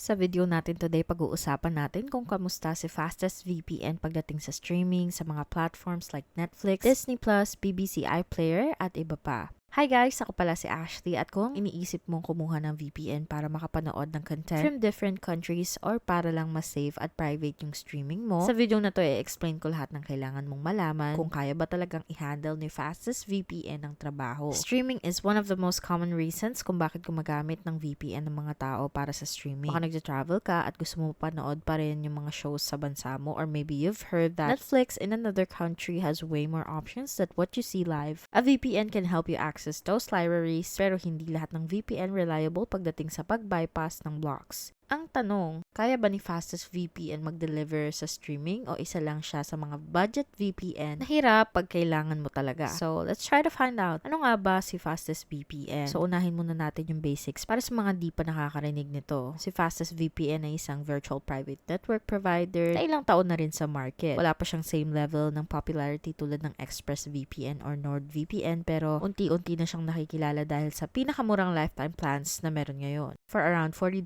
Sa video natin today, pag-uusapan natin kung kamusta si Fastest VPN pagdating sa streaming sa mga platforms like Netflix, Disney+, BBC iPlayer at iba pa. Hi guys! Ako pala si Ashley at kung iniisip mong kumuha ng VPN para makapanood ng content from different countries or para lang mas safe at private yung streaming mo, sa video na to i-explain ko lahat ng kailangan mong malaman kung kaya ba talagang i-handle ni Fastest VPN ang trabaho. Streaming is one of the most common reasons kung bakit gumagamit ng VPN ng mga tao para sa streaming. Baka nagja-travel ka at gusto mo panood pa rin yung mga shows sa bansa mo or maybe you've heard that Netflix in another country has way more options than what you see live. A VPN can help you access those libraries pero hindi lahat ng VPN reliable pagdating sa pag-bypass ng blocks. Ang tanong, kaya ba ni Fastest VPN mag-deliver sa streaming o isa lang siya sa mga budget VPN na hirap pag kailangan mo talaga? So, let's try to find out. Ano nga ba si Fastest VPN? So, unahin muna natin yung basics para sa mga di pa nakakarinig nito. Si Fastest VPN ay isang virtual private network provider na ilang taon na rin sa market. Wala pa siyang same level ng popularity tulad ng ExpressVPN or NordVPN pero unti-unti na siyang nakikilala dahil sa pinakamurang lifetime plans na meron ngayon. For around $40,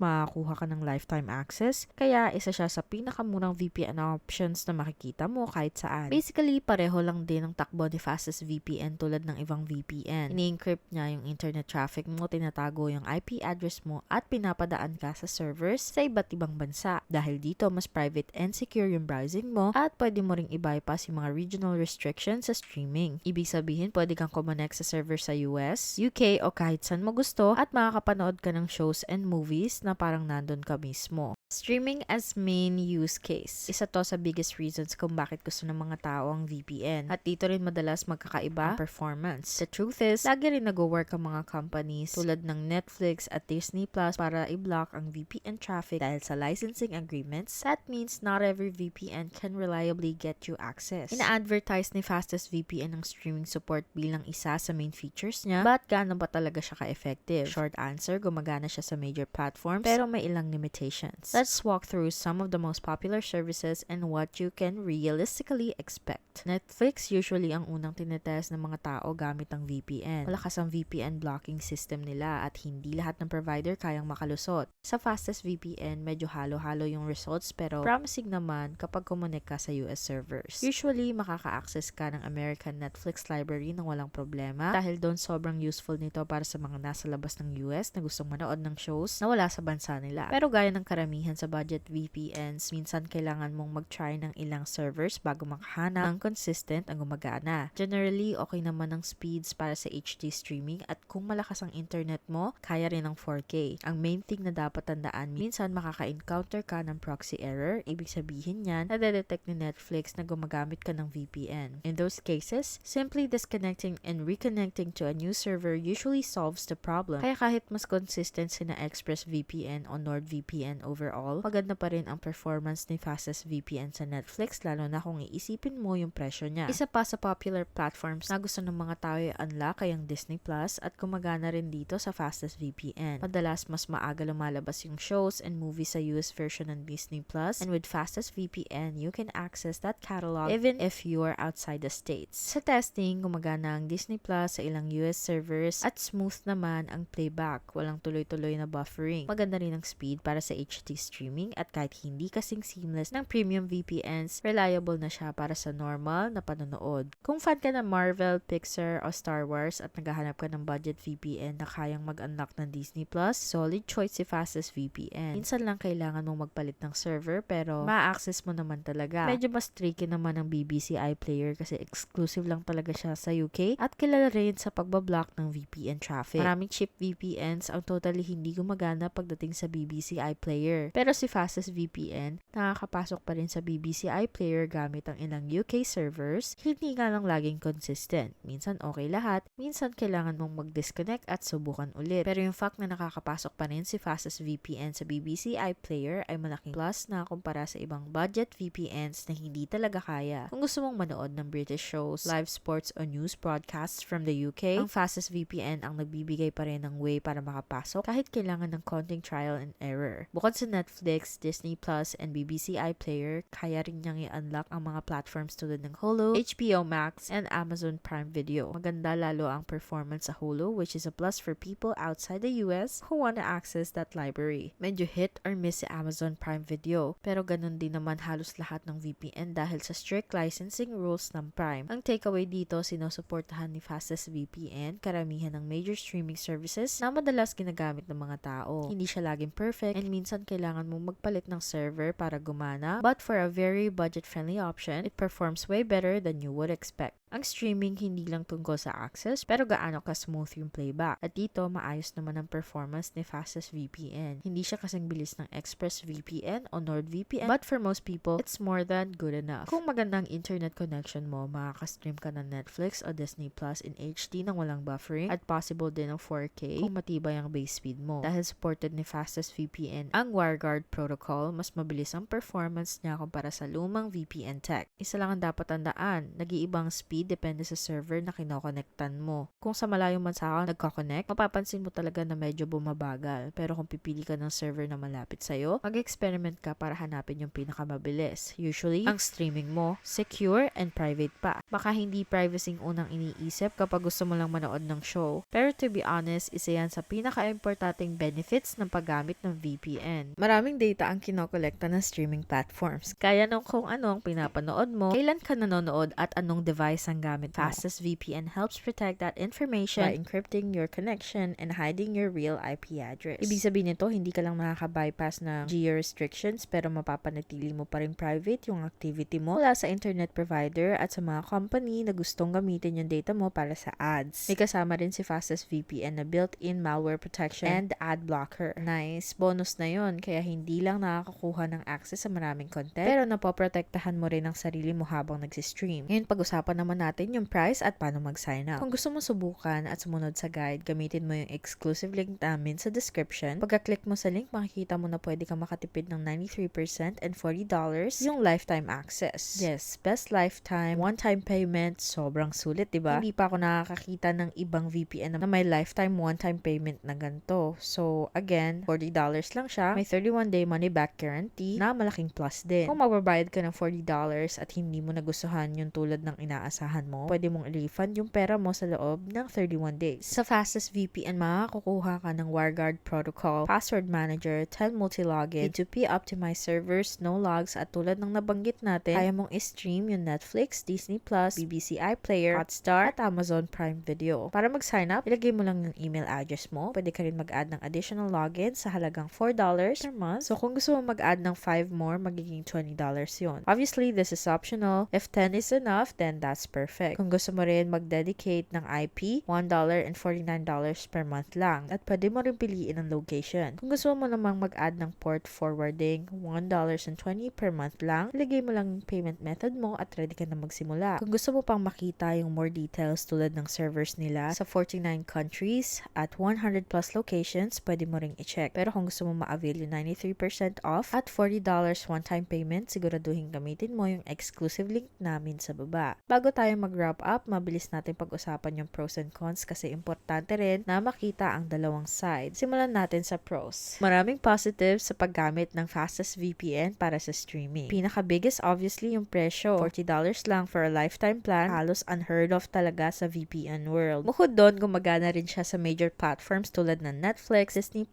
ma makakuha ka ng lifetime access, kaya isa siya sa pinakamurang VPN options na makikita mo kahit saan. Basically, pareho lang din ang takbo ni Fastest VPN tulad ng ibang VPN. Ini-encrypt niya yung internet traffic mo, tinatago yung IP address mo, at pinapadaan ka sa servers sa iba't ibang bansa. Dahil dito, mas private and secure yung browsing mo at pwede mo ring i-bypass yung mga regional restrictions sa streaming. Ibig sabihin, pwede kang connect sa server sa US, UK o kahit saan mo gusto at makakapanood ka ng shows and movies na para parang nandun ka mismo. Streaming as main use case. Isa to sa biggest reasons kung bakit gusto ng mga tao ang VPN. At dito rin madalas magkakaiba ang performance. The truth is, lagi rin nag-work ang mga companies tulad ng Netflix at Disney Plus para i-block ang VPN traffic dahil sa licensing agreements. That means not every VPN can reliably get you access. Ina-advertise ni Fastest VPN ang streaming support bilang isa sa main features niya, but gaano ba talaga siya ka-effective? Short answer, gumagana siya sa major platforms pero may ilang limitations. Let's walk through some of the most popular services and what you can realistically expect. Netflix usually ang unang tinetest ng mga tao gamit ang VPN. Malakas ang VPN blocking system nila at hindi lahat ng provider kayang makalusot. Sa fastest VPN, medyo halo-halo yung results pero promising naman kapag kumunik ka sa US servers. Usually, makaka-access ka ng American Netflix library ng walang problema dahil doon sobrang useful nito para sa mga nasa labas ng US na gustong manood ng shows na wala sa bansa nila. Pero gaya ng karamihan karamihan sa budget VPNs, minsan kailangan mong mag-try ng ilang servers bago makahanap ng consistent ang gumagana. Generally, okay naman ang speeds para sa HD streaming at kung malakas ang internet mo, kaya rin ang 4K. Ang main thing na dapat tandaan, minsan makaka-encounter ka ng proxy error, ibig sabihin yan, nade-detect ni Netflix na gumagamit ka ng VPN. In those cases, simply disconnecting and reconnecting to a new server usually solves the problem. Kaya kahit mas consistent sina ExpressVPN o NordVPN overall, overall, maganda pa rin ang performance ni Fastest VPN sa Netflix lalo na kung iisipin mo yung presyo niya. Isa pa sa popular platforms na gusto ng mga tao ay unlock ay ang Disney Plus at gumagana rin dito sa Fastest VPN. Madalas mas maaga lumalabas yung shows and movies sa US version ng Disney Plus and with Fastest VPN, you can access that catalog even if you are outside the States. Sa testing, gumagana ang Disney Plus sa ilang US servers at smooth naman ang playback. Walang tuloy-tuloy na buffering. Maganda rin ang speed para sa HD streaming at kahit hindi kasing seamless ng premium VPNs, reliable na siya para sa normal na panonood. Kung fan ka ng Marvel, Pixar o Star Wars at naghahanap ka ng budget VPN na kayang mag-unlock ng Disney Plus, solid choice si Fastest VPN. Minsan lang kailangan mong magpalit ng server pero ma-access mo naman talaga. Medyo mas tricky naman ang BBC iPlayer kasi exclusive lang talaga siya sa UK at kilala rin sa pagbablock ng VPN traffic. Maraming cheap VPNs ang totally hindi gumagana pagdating sa BBC iPlayer. Pero si Fastest VPN, nakakapasok pa rin sa BBC iPlayer gamit ang ilang UK servers, hindi nga lang laging consistent. Minsan okay lahat, minsan kailangan mong mag-disconnect at subukan ulit. Pero yung fact na nakakapasok pa rin si Fastest VPN sa BBC iPlayer ay malaking plus na kumpara sa ibang budget VPNs na hindi talaga kaya. Kung gusto mong manood ng British shows, live sports o news broadcasts from the UK, ang Fastest VPN ang nagbibigay pa rin ng way para makapasok kahit kailangan ng konting trial and error. Bukod sa Netflix, Disney Plus, and BBC iPlayer, kaya rin niyang i-unlock ang mga platforms tulad ng Hulu, HBO Max, and Amazon Prime Video. Maganda lalo ang performance sa Hulu, which is a plus for people outside the US who want to access that library. Medyo hit or miss si Amazon Prime Video, pero ganun din naman halos lahat ng VPN dahil sa strict licensing rules ng Prime. Ang takeaway dito, sinusuportahan ni Fastest VPN karamihan ng major streaming services na madalas ginagamit ng mga tao. Hindi siya laging perfect and minsan kailangan mong magpalit ng server para gumana, but for a very budget-friendly option, it performs way better than you would expect. Ang streaming hindi lang tungkol sa access, pero gaano ka-smooth yung playback. At dito, maayos naman ang performance ni Fastest VPN. Hindi siya kasing bilis ng Express VPN o NordVPN, but for most people, it's more than good enough. Kung magandang internet connection mo, makaka-stream ka ng Netflix o Disney Plus in HD nang walang buffering at possible din ng 4K kung matibay ang base speed mo. Dahil supported ni Fastest VPN ang WireGuard protocol, mas mabilis ang performance niya kumpara sa lumang VPN tech. Isa lang ang dapat tandaan, nag-iibang speed depende sa server na kinokonektan mo. Kung sa malayong bansa ka nagkoconnect, mapapansin mo talaga na medyo bumabagal. Pero kung pipili ka ng server na malapit sa'yo, mag-experiment ka para hanapin yung pinakamabilis. Usually, ang streaming mo, secure and private pa. Baka hindi privacy ang unang iniisip kapag gusto mo lang manood ng show. Pero to be honest, isa yan sa pinaka-importanting benefits ng paggamit ng VPN. Maraming data ang kinokolekta ng streaming platforms. Kaya nung kung ano ang pinapanood mo, kailan ka nanonood at anong device ang gamit mo. Fastest VPN helps protect that information by encrypting your connection and hiding your real IP address. Ibig sabihin nito, hindi ka lang makaka-bypass ng geo restrictions pero mapapanatili mo pa rin private yung activity mo mula sa internet provider at sa mga company na gustong gamitin yung data mo para sa ads. May kasama rin si Fastest VPN na built-in malware protection and ad blocker. Nice. Bonus na yon kaya hindi lang nakakakuha ng access sa maraming content pero napoprotektahan mo rin ang sarili mo habang nagsistream. Ngayon pag-usapan naman natin yung price at paano mag-sign up. Kung gusto mo subukan at sumunod sa guide, gamitin mo yung exclusive link namin sa description. Pagka-click mo sa link, makikita mo na pwede kang makatipid ng 93% and $40 yung lifetime access. Yes, best lifetime, one-time payment, sobrang sulit, di ba? Hindi pa ako nakakakita ng ibang VPN na may lifetime one-time payment na ganito. So, again, $40 lang siya. May 31-day money-back guarantee na malaking plus din. Kung magbabayad ka ng $40 at hindi mo nagustuhan yung tulad ng inaasahan mo, pwede mong i-refund yung pera mo sa loob ng 31 days. Sa Fastest VPN, makakakuha ka ng WireGuard protocol, password manager, 10 multi-login, P2P optimized servers, no logs, at tulad ng nabanggit natin, kaya mong i-stream yung Netflix, Disney BBC iPlayer, Hotstar, at Amazon Prime Video. Para mag-sign up, ilagay mo lang yung email address mo. Pwede ka rin mag-add ng additional logins sa halagang $4 per month. So, kung gusto mo mag-add ng 5 more, magiging $20 yon. Obviously, this is optional. If 10 is enough, then that's perfect. Kung gusto mo rin mag-dedicate ng IP, $1.49 per month lang. At pwede mo rin piliin ang location. Kung gusto mo namang mag-add ng port forwarding, $1.20 per month lang. Ilagay mo lang yung payment method mo at ready ka na magsimula. Kung gusto mo pang makita yung more details tulad ng servers nila sa 49 countries at 100 plus locations, pwede mo ring i-check. Pero kung gusto mo ma-avail yung 93% off at $40 one-time payment, siguraduhin gamitin mo yung exclusive link namin sa baba. Bago tayo mag-wrap up, mabilis natin pag-usapan yung pros and cons kasi importante rin na makita ang dalawang side. Simulan natin sa pros. Maraming positives sa paggamit ng fastest VPN para sa streaming. Pinaka-biggest obviously yung presyo. $40 lang for a lifetime plan. Halos unheard of talaga sa VPN world. Bukod doon, gumagana rin siya sa major platforms tulad ng Netflix, Disney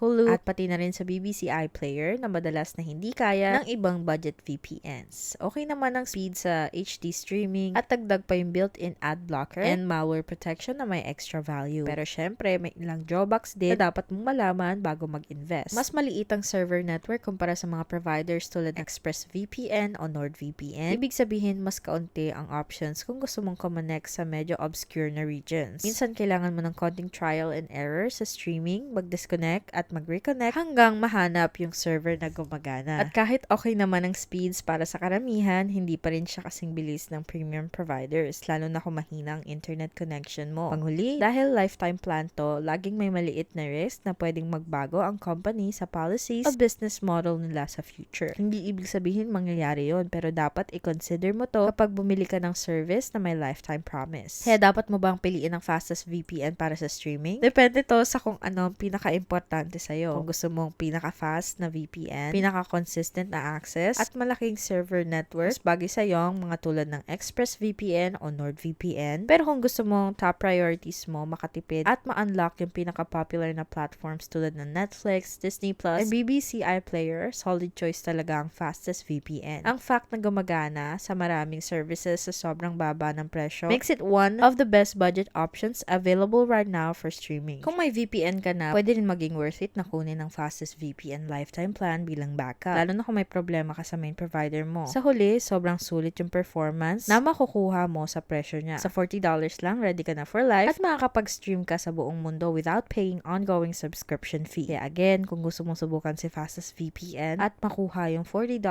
Hulu, at pati na rin sa BBC iPlayer na madalas na hindi kaya ng ibang budget VPNs. Okay naman ang speed sa HD streaming at dagdag pa yung built-in ad blocker and malware protection na may extra value. Pero syempre, may ilang drawbacks din na dapat mong malaman bago mag-invest. Mas maliit ang server network kumpara sa mga providers tulad ng ExpressVPN o NordVPN. Ibig sabihin, mas kaunti ang options kung gusto mong kumonect sa medyo obscure na regions. Minsan, kailangan mo ng konting trial and error sa streaming, mag-disconnect at mag-reconnect hanggang mahanap yung server na gumagana. At kahit okay naman ang speeds para sa karamihan, hindi pa rin siya kasing bilis ng premium providers, lalo na kung mahina ang internet connection mo. Panghuli, dahil lifetime plan to, laging may maliit na risk na pwedeng magbago ang company sa policies o business model nila sa future. Hindi ibig sabihin mangyayari yon pero dapat i-consider mo to kapag bumili ka ng service na may lifetime promise. Kaya dapat mo bang piliin ang fastest VPN para sa streaming? Depende to sa kung ano ang pinaka-importante sa'yo. Kung gusto mong pinaka-fast na VPN, pinaka-consistent na access, at malaking server network, bagay sa'yo ang mga tulad ng ExpressVPN o NordVPN. Pero kung gusto mong top priorities mo makatipid at ma-unlock yung pinaka-popular na platforms tulad ng Netflix, Disney Plus, and BBC iPlayer, solid choice talaga ang fastest VPN. Ang fact na gumagana sa maraming services sa sobrang baba ng presyo makes it one of the best budget options available right now for streaming. Kung may VPN ka na, pwede rin maging worth it na kunin ang fastest VPN lifetime plan bilang backup. Lalo na kung may problema ka sa main provider mo. Sa huli, sobrang sulit yung performance na makukuha mo sa presyo niya. Sa $40 lang, ready ka na for life at makakapag-stream ka sa buong mundo without paying ongoing subscription fee. Kaya again, kung gusto mong subukan si Fastest VPN at makuha yung $40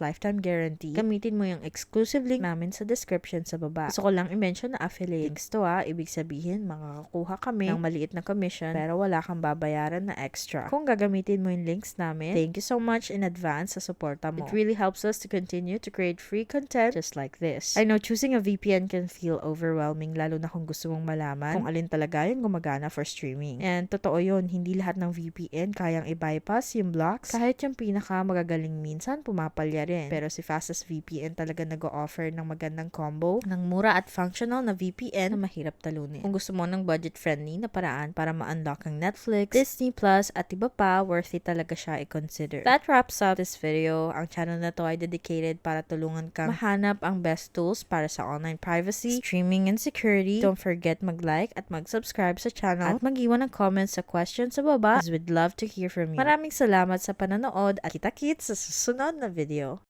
lifetime guarantee, gamitin mo yung exclusive link namin sa description sa baba. Gusto ko lang i-mention na affiliate links to ha. Ibig sabihin, makakakuha kami ng maliit na commission pero wala kang babayaran na extra. Kung gagamitin mo yung links namin, thank you so much in advance sa suporta mo. It really helps us to continue to create free content just like this. I know choosing a VPN can feel overwhelming lalo na kung gusto mong malaman kung alin talaga yung gumagana for streaming. And totoo yun, hindi lahat ng VPN kayang i-bypass yung blocks. Kahit yung pinaka magagaling minsan, pumapalya rin. Pero si Fastest VPN talaga nag-offer ng magandang combo ng mura at functional na VPN na mahirap talunin. Kung gusto mo ng budget-friendly na paraan para ma-unlock ang Netflix, Disney Plus at iba pa, worth it talaga siya i-consider. That wraps up this video. Ang channel na to ay dedicated para tulungan kang mahanap ang best tools para sa online privacy, streaming, and security. Don't forget mag-like at mag-subscribe sa channel at mag-iwan ng comments sa questions sa baba as we'd love to hear from you. Maraming salamat sa pananood at kita-kits sa susunod na video.